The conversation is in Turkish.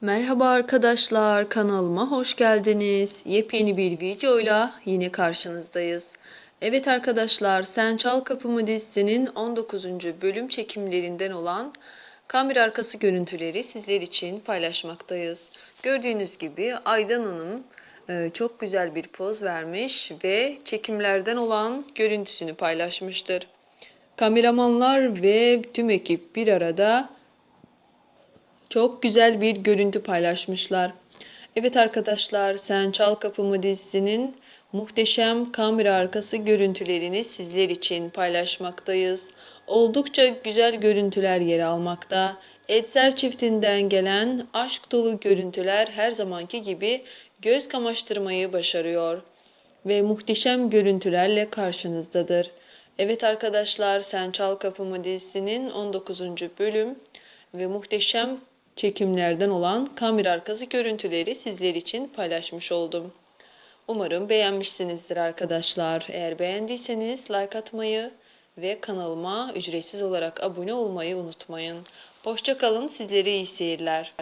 Merhaba arkadaşlar, kanalıma hoş geldiniz. Yepyeni bir videoyla yine karşınızdayız. Evet arkadaşlar, Sen Çal Kapımı dizisinin 19. bölüm çekimlerinden olan kamera arkası görüntüleri sizler için paylaşmaktayız. Gördüğünüz gibi Aydan Hanım e, çok güzel bir poz vermiş ve çekimlerden olan görüntüsünü paylaşmıştır. Kameramanlar ve tüm ekip bir arada çok güzel bir görüntü paylaşmışlar. Evet arkadaşlar, Sen Çal Kapımı dizisinin muhteşem kamera arkası görüntülerini sizler için paylaşmaktayız. Oldukça güzel görüntüler yer almakta. Etser çiftinden gelen aşk dolu görüntüler her zamanki gibi göz kamaştırmayı başarıyor ve muhteşem görüntülerle karşınızdadır. Evet arkadaşlar, Sen Çal Kapımı dizisinin 19. bölüm ve muhteşem çekimlerden olan kamera arkası görüntüleri sizler için paylaşmış oldum. Umarım beğenmişsinizdir arkadaşlar. Eğer beğendiyseniz like atmayı ve kanalıma ücretsiz olarak abone olmayı unutmayın. Hoşçakalın, sizlere iyi seyirler.